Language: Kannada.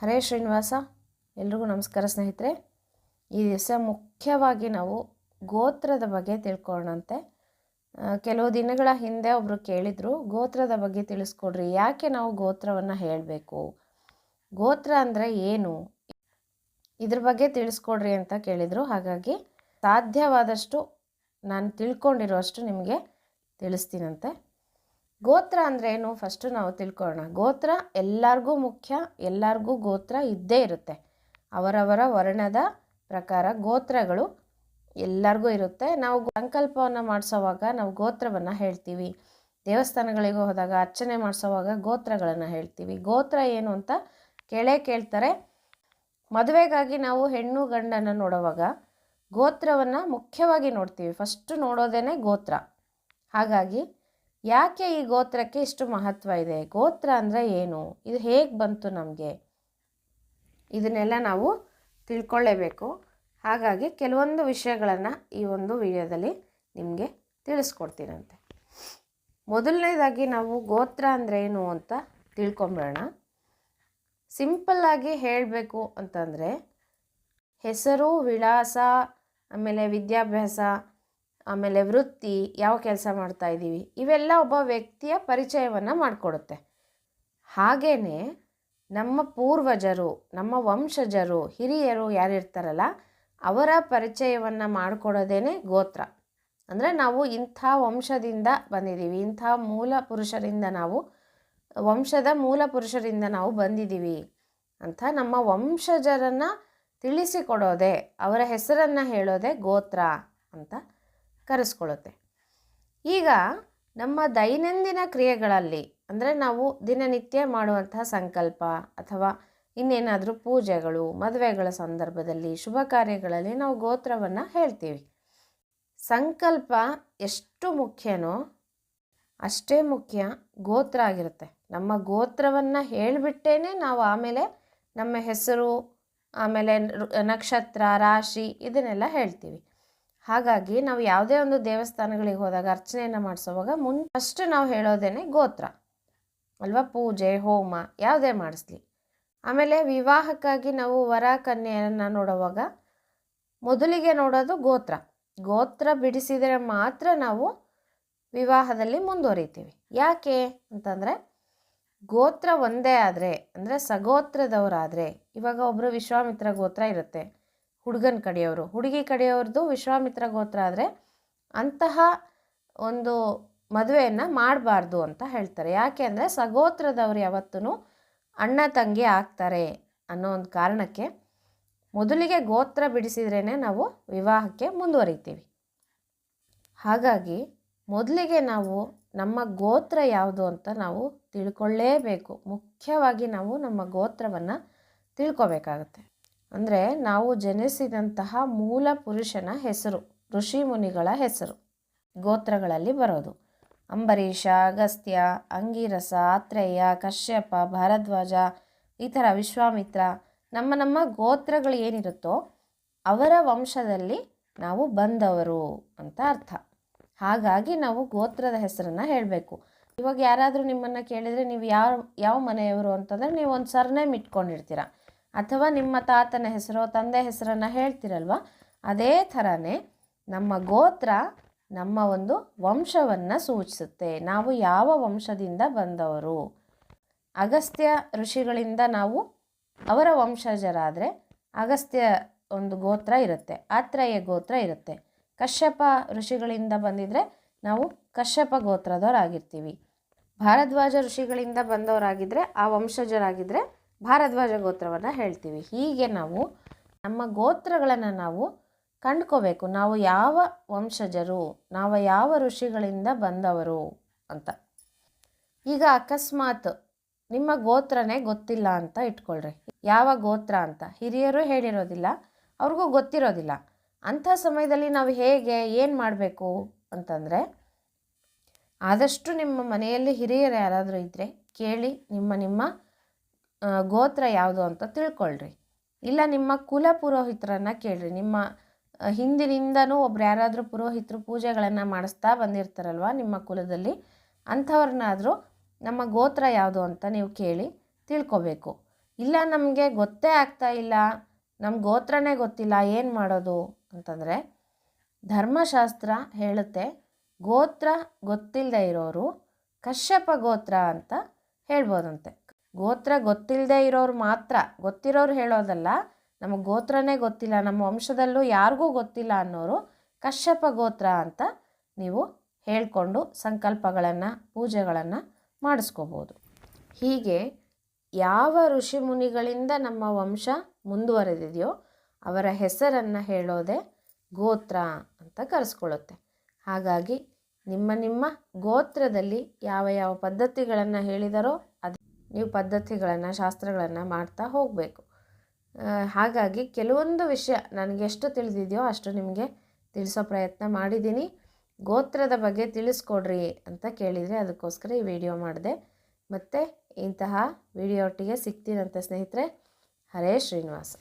ಹರೇ ಶ್ರೀನಿವಾಸ, ಎಲ್ರಿಗೂ ನಮಸ್ಕಾರ ಸ್ನೇಹಿತರೆ. ಈ ದಿವಸ ಮುಖ್ಯವಾಗಿ ನಾವು ಗೋತ್ರದ ಬಗ್ಗೆ ತಿಳ್ಕೊಳ್ಳೋಣಂತೆ. ಕೆಲವು ದಿನಗಳ ಹಿಂದೆ ಒಬ್ಬರು ಕೇಳಿದರು, ಗೋತ್ರದ ಬಗ್ಗೆ ತಿಳಿಸ್ಕೊಡ್ರಿ, ಯಾಕೆ ನಾವು ಗೋತ್ರವನ್ನು ಹೇಳಬೇಕು? ಗೋತ್ರ ಅಂದರೆ ಏನು? ಇದ್ರ ಬಗ್ಗೆ ತಿಳಿಸ್ಕೊಡ್ರಿ ಅಂತ ಕೇಳಿದರು. ಹಾಗಾಗಿ ಸಾಧ್ಯವಾದಷ್ಟು ನಾನು ತಿಳ್ಕೊಂಡಿರೋಷ್ಟು ನಿಮಗೆ ತಿಳಿಸ್ತೀನಂತೆ. ಗೋತ್ರ ಅಂದರೆ ಏನು ಫಸ್ಟು ನಾವು ತಿಳ್ಕೊಳ್ಳೋಣ. ಗೋತ್ರ ಎಲ್ಲರಿಗೂ ಮುಖ್ಯ, ಎಲ್ಲರಿಗೂ ಗೋತ್ರ ಇದ್ದೇ ಇರುತ್ತೆ. ಅವರವರ ವರ್ಣದ ಪ್ರಕಾರ ಗೋತ್ರಗಳು ಎಲ್ಲರಿಗೂ ಇರುತ್ತೆ. ನಾವು ಸಂಕಲ್ಪವನ್ನು ಮಾಡಿಸೋವಾಗ ನಾವು ಗೋತ್ರವನ್ನು ಹೇಳ್ತೀವಿ. ದೇವಸ್ಥಾನಗಳಿಗೆ ಹೋದಾಗ ಅರ್ಚನೆ ಮಾಡಿಸೋವಾಗ ಗೋತ್ರಗಳನ್ನು ಹೇಳ್ತೀವಿ. ಗೋತ್ರ ಏನು ಅಂತ ಕೇಳೇ ಕೇಳ್ತಾರೆ. ಮದುವೆಗಾಗಿ ನಾವು ಹೆಣ್ಣು ಗಂಡನ್ನು ನೋಡುವಾಗ ಗೋತ್ರವನ್ನು ಮುಖ್ಯವಾಗಿ ನೋಡ್ತೀವಿ. ಫಸ್ಟು ನೋಡೋದೇ ಗೋತ್ರ. ಹಾಗಾಗಿ ಯಾಕೆ ಈ ಗೋತ್ರಕ್ಕೆ ಇಷ್ಟು ಮಹತ್ವ ಇದೆ? ಗೋತ್ರ ಅಂದರೆ ಏನು? ಇದು ಹೇಗೆ ಬಂತು ನಮಗೆ? ಇದನ್ನೆಲ್ಲ ನಾವು ತಿಳ್ಕೊಳ್ಳೇಬೇಕು. ಹಾಗಾಗಿ ಕೆಲವೊಂದು ವಿಷಯಗಳನ್ನು ಈ ಒಂದು ವಿಡಿಯೋದಲ್ಲಿ ನಿಮಗೆ ತಿಳಿಸ್ಕೊಡ್ತೀನಂತೆ. ಮೊದಲನೇದಾಗಿ ನಾವು ಗೋತ್ರ ಅಂದರೆ ಏನು ಅಂತ ತಿಳ್ಕೊಂಬಿಡೋಣ ಸಿಂಪಲ್ಲಾಗಿ ಹೇಳಬೇಕು ಅಂತಂದರೆ ಹೆಸರು, ವಿಳಾಸ, ಆಮೇಲೆ ವಿದ್ಯಾಭ್ಯಾಸ ಆಮೇಲೆ ವೃತ್ತಿ, ಯಾವ ಕೆಲಸ ಮಾಡ್ತಾ ಇದ್ದೀವಿ, ಇವೆಲ್ಲ ಒಬ್ಬ ವ್ಯಕ್ತಿಯ ಪರಿಚಯವನ್ನು ಮಾಡಿಕೊಡುತ್ತೆ. ಹಾಗೇ ನಮ್ಮ ಪೂರ್ವಜರು, ನಮ್ಮ ವಂಶಜರು, ಹಿರಿಯರು ಯಾರಿರ್ತಾರಲ್ಲ, ಅವರ ಪರಿಚಯವನ್ನು ಮಾಡಿಕೊಡೋದೇನೆ ಗೋತ್ರ. ಅಂದರೆ ನಾವು ಇಂಥ ವಂಶದಿಂದ ಬಂದಿದ್ದೀವಿ, ಇಂಥ ಮೂಲ ಪುರುಷರಿಂದ ನಾವು, ವಂಶದ ಮೂಲ ಪುರುಷರಿಂದ ನಾವು ಬಂದಿದ್ದೀವಿ ಅಂತ ನಮ್ಮ ವಂಶಜರನ್ನು ತಿಳಿಸಿಕೊಡೋದೆ, ಅವರ ಹೆಸರನ್ನು ಹೇಳೋದೇ ಗೋತ್ರ ಅಂತ ಕರೆಸ್ಕೊಳ್ಳುತ್ತೆ. ಈಗ ನಮ್ಮ ದೈನಂದಿನ ಕ್ರಿಯೆಗಳಲ್ಲಿ, ಅಂದರೆ ನಾವು ದಿನನಿತ್ಯ ಮಾಡುವಂತಹ ಸಂಕಲ್ಪ ಅಥವಾ ಇನ್ನೇನಾದರೂ ಪೂಜೆಗಳು, ಮದುವೆಗಳ ಸಂದರ್ಭದಲ್ಲಿ ಶುಭ ಕಾರ್ಯಗಳಲ್ಲಿ ನಾವು ಗೋತ್ರವನ್ನು ಹೇಳ್ತೀವಿ. ಸಂಕಲ್ಪ ಎಷ್ಟು ಮುಖ್ಯನೋ ಅಷ್ಟೇ ಮುಖ್ಯ ಗೋತ್ರ ಆಗಿರುತ್ತೆ. ನಮ್ಮ ಗೋತ್ರವನ್ನು ಹೇಳಿಬಿಟ್ಟೇ ನಾವು ಆಮೇಲೆ ನಮ್ಮ ಹೆಸರು, ಆಮೇಲೆ ನಕ್ಷತ್ರ, ರಾಶಿ ಇದನ್ನೆಲ್ಲ ಹೇಳ್ತೀವಿ. ಹಾಗಾಗಿ ನಾವು ಯಾವುದೇ ಒಂದು ದೇವಸ್ಥಾನಗಳಿಗೆ ಹೋದಾಗ ಅರ್ಚನೆಯನ್ನು ಮಾಡಿಸೋವಾಗ ಮುನ್ ಫಸ್ಟ್ ನಾವು ಹೇಳೋದೇನೆ ಗೋತ್ರ. ಅಲ್ವಾ? ಪೂಜೆ, ಹೋಮ ಯಾವುದೇ ಮಾಡಿಸ್ಲಿ. ಆಮೇಲೆ ವಿವಾಹಕ್ಕಾಗಿ ನಾವು ವರ ಕನ್ಯೆಯನ್ನು ನೋಡುವಾಗ ಮೊದಲಿಗೆ ನೋಡೋದು ಗೋತ್ರ. ಗೋತ್ರ ಬಿಡಿಸಿದರೆ ಮಾತ್ರ ನಾವು ವಿವಾಹದಲ್ಲಿ ಮುಂದುವರಿತೀವಿ. ಯಾಕೆ ಅಂತಂದರೆ ಗೋತ್ರ ಒಂದೇ ಆದರೆ, ಅಂದರೆ ಸಗೋತ್ರದವರಾದರೆ ಇವಾಗ ಒಬ್ಬರು ವಿಶ್ವಾಮಿತ್ರ ಗೋತ್ರ ಇರುತ್ತೆ. ಹುಡುಗನ ಕಡೆಯವರು. ಹುಡುಗಿ ಕಡೆಯವ್ರದ್ದು ವಿಶ್ವಾಮಿತ್ರ ಗೋತ್ರ ಆದರೆ ಅಂತಹ ಒಂದು ಮದುವೆಯನ್ನು ಮಾಡಬಾರ್ದು ಅಂತ ಹೇಳ್ತಾರೆ. ಯಾಕೆ ಅಂದರೆ ಸಗೋತ್ರದವ್ರು ಯಾವತ್ತೂ ಅಣ್ಣ ತಂಗಿ ಆಗ್ತಾರೆ ಅನ್ನೋ ಒಂದು ಕಾರಣಕ್ಕೆ ಮೊದಲಿಗೆ ಗೋತ್ರ ಬಿಡಿಸಿದ್ರೇ ನಾವು ವಿವಾಹಕ್ಕೆ ಮುಂದುವರಿತೀವಿ. ಹಾಗಾಗಿ ಮೊದಲಿಗೆ ನಾವು ನಮ್ಮ ಗೋತ್ರ ಯಾವುದು ಅಂತ ನಾವು ತಿಳ್ಕೊಳ್ಳೇಬೇಕು. ಮುಖ್ಯವಾಗಿ ನಾವು ನಮ್ಮ ಗೋತ್ರವನ್ನು ತಿಳ್ಕೊಬೇಕಾಗತ್ತೆ. ಅಂದರೆ ನಾವು ಜನಿಸಿದಂತಹ ಮೂಲ ಪುರುಷನ ಹೆಸರು, ಋಷಿ ಮುನಿಗಳ ಹೆಸರು, ಗೋತ್ರಗಳಲ್ಲಿ ಬರೋದು. ಅಂಬರೀಷ ಅಗಸ್ತ್ಯ ಅಂಗಿರಸ, ಆತ್ರೇಯ, ಕಶ್ಯಪ, ಭರದ್ವಾಜ ಈ ಥರ ವಿಶ್ವಾಮಿತ್ರ ನಮ್ಮ ನಮ್ಮ ಗೋತ್ರಗಳು ಏನಿರುತ್ತೋ ಅವರ ವಂಶದಲ್ಲಿ ನಾವು ಬಂದವರು ಅಂತ ಅರ್ಥ. ಹಾಗಾಗಿ ನಾವು ಗೋತ್ರದ ಹೆಸರನ್ನು ಹೇಳಬೇಕು. ಇವಾಗ ಯಾರಾದರೂ ನಿಮ್ಮನ್ನು ಕೇಳಿದರೆ ನೀವು ಯಾವ ಯಾವ ಮನೆಯವರು ಅಂತಂದರೆ ನೀವು ಒಂದು ಸರ್ನೇಮ್ ಇಟ್ಕೊಂಡಿರ್ತೀರ. ಅಥವಾ ನಿಮ್ಮ ತಾತನ ಹೆಸರು ತಂದೆ ಹೆಸರನ್ನು ಹೇಳ್ತಿರಲ್ವ? ಅದೇ ಥರನೇ ನಮ್ಮ ಗೋತ್ರ ನಮ್ಮ ಒಂದು ವಂಶವನ್ನು ಸೂಚಿಸುತ್ತೆ. ನಾವು ಯಾವ ವಂಶದಿಂದ ಬಂದವರು? ಅಗಸ್ತ್ಯ ಋಷಿಗಳಿಂದ ನಾವು ಅವರ ವಂಶಜರಾದರೆ ಅಗಸ್ತ್ಯ ಒಂದು ಗೋತ್ರ ಇರುತ್ತೆ, ಆತ್ರೇಯ ಗೋತ್ರ ಇರುತ್ತೆ. ಕಶ್ಯಪ ಋಷಿಗಳಿಂದ ಬಂದಿದ್ದರೆ ನಾವು ಕಶ್ಯಪ ಗೋತ್ರದವರಾಗಿರ್ತೀವಿ. ಭಾರದ್ವಾಜ ಋಷಿಗಳಿಂದ ಬಂದವರಾಗಿದ್ದರೆ ಆ ವಂಶಜರಾಗಿದ್ದರೆ ಭಾರದ್ವಾಜ ಗೋತ್ರವನ್ನು ಹೇಳ್ತೀವಿ. ಹೀಗೆ ನಾವು ನಮ್ಮ ಗೋತ್ರಗಳನ್ನು ನಾವು ಕಂಡ್ಕೋಬೇಕು. ನಾವು ಯಾವ ವಂಶಜರು, ನಾವು ಯಾವ ಋಷಿಗಳಿಂದ ಬಂದವರು ಅಂತ. ಈಗ ಅಕಸ್ಮಾತ್ ನಿಮ್ಮ ಗೋತ್ರನೇ ಗೊತ್ತಿಲ್ಲ ಅಂತ ಇಟ್ಕೊಳ್ರಿ. ಯಾವ ಗೋತ್ರ ಅಂತ? ಹಿರಿಯರು ಹೇಳಿರೋದಿಲ್ಲ, ಅವ್ರಿಗೂ ಗೊತ್ತಿರೋದಿಲ್ಲ. ಅಂಥ ಸಮಯದಲ್ಲಿ ನಾವು ಹೇಗೆ, ಏನು ಮಾಡಬೇಕು ಅಂತಂದರೆ, ಆದಷ್ಟು ನಿಮ್ಮ ಮನೆಯಲ್ಲಿ ಹಿರಿಯರು ಯಾರಾದರೂ ಇದ್ದರೆ ಕೇಳಿ, ನಿಮ್ಮ ನಿಮ್ಮ ಗೋತ್ರ ಯಾವುದು ಅಂತ ತಿಳ್ಕೊಳ್ರಿ. ಇಲ್ಲ ನಿಮ್ಮ ಕುಲ ಪುರೋಹಿತರನ್ನು ಕೇಳ್ರಿ. ನಿಮ್ಮ ಹಿಂದಿನಿಂದನೂ ಒಬ್ರು ಯಾರಾದರೂ ಪುರೋಹಿತರು ಪೂಜೆಗಳನ್ನು ಮಾಡಿಸ್ತಾ ಬಂದಿರ್ತಾರಲ್ವ ನಿಮ್ಮ ಕುಲದಲ್ಲಿ, ಅಂಥವ್ರನ್ನಾದರೂ ನಮ್ಮ ಗೋತ್ರ ಯಾವುದು ಅಂತ ನೀವು ಕೇಳಿ ತಿಳ್ಕೊಬೇಕು. ಇಲ್ಲ ನಮಗೆ ಗೊತ್ತೇ ಆಗ್ತಾ ಇಲ್ಲ ನಮ್ಮ ಗೋತ್ರನೇ ಗೊತ್ತಿಲ್ಲ, ಏನು ಮಾಡೋದು ಅಂತಂದರೆ, ಧರ್ಮಶಾಸ್ತ್ರ ಹೇಳುತ್ತೆ, ಗೋತ್ರ ಗೊತ್ತಿಲ್ಲದೆ ಇರೋರು ಕಶ್ಯಪ ಗೋತ್ರ ಅಂತ ಹೇಳ್ಬೋದಂತೆ. ಗೋತ್ರ ಗೊತ್ತಿಲ್ಲದೆ ಇರೋರು ಮಾತ್ರ, ಗೊತ್ತಿರೋರು ಹೇಳೋದಲ್ಲ, ನಮಗೆ ಗೋತ್ರನೇ ಗೊತ್ತಿಲ್ಲ, ನಮ್ಮ ವಂಶದಲ್ಲೂ ಯಾರಿಗೂ ಗೊತ್ತಿಲ್ಲ ಅನ್ನೋರು ಕಶ್ಯಪ ಗೋತ್ರ ಅಂತ ನೀವು ಹೇಳಿಕೊಂಡು ಸಂಕಲ್ಪಗಳನ್ನು, ಪೂಜೆಗಳನ್ನು ಮಾಡಿಸ್ಕೋಬೋದು. ಹೀಗೆ ಯಾವ ಋಷಿ ಮುನಿಗಳಿಂದ ನಮ್ಮ ವಂಶ ಮುಂದುವರೆದಿದೆಯೋ ಅವರ ಹೆಸರನ್ನು ಹೇಳೋದೇ ಗೋತ್ರ ಅಂತ ಕರೆಸ್ಕೊಳ್ಳುತ್ತೆ. ಹಾಗಾಗಿ ನಿಮ್ಮ ನಿಮ್ಮ ಗೋತ್ರದಲ್ಲಿ ಯಾವ ಯಾವ ಪದ್ಧತಿಗಳನ್ನು ಹೇಳಿದರೋ ಅದು ನೀವು ಪದ್ಧತಿಗಳನ್ನು, ಶಾಸ್ತ್ರಗಳನ್ನು ಮಾಡ್ತಾ ಹೋಗಬೇಕು. ಹಾಗಾಗಿ ಕೆಲವೊಂದು ವಿಷಯ ನನಗೆ ಎಷ್ಟು ತಿಳಿದಿದೆಯೋ ಅಷ್ಟು ನಿಮಗೆ ತಿಳಿಸೋ ಪ್ರಯತ್ನ ಮಾಡಿದ್ದೀನಿ. ಗೋತ್ರದ ಬಗ್ಗೆ ತಿಳಿಸ್ಕೊಡ್ರಿ ಅಂತ ಕೇಳಿದರೆ ಅದಕ್ಕೋಸ್ಕರ ಈ ವಿಡಿಯೋ ಮಾಡಿದೆ. ಮತ್ತು ಇಂತಹ ವಿಡಿಯೋ ಒಟ್ಟಿಗೆ ಸಿಗ್ತೀನಂತೆ ಸ್ನೇಹಿತರೆ. ಹರೇ ಶ್ರೀನಿವಾಸ.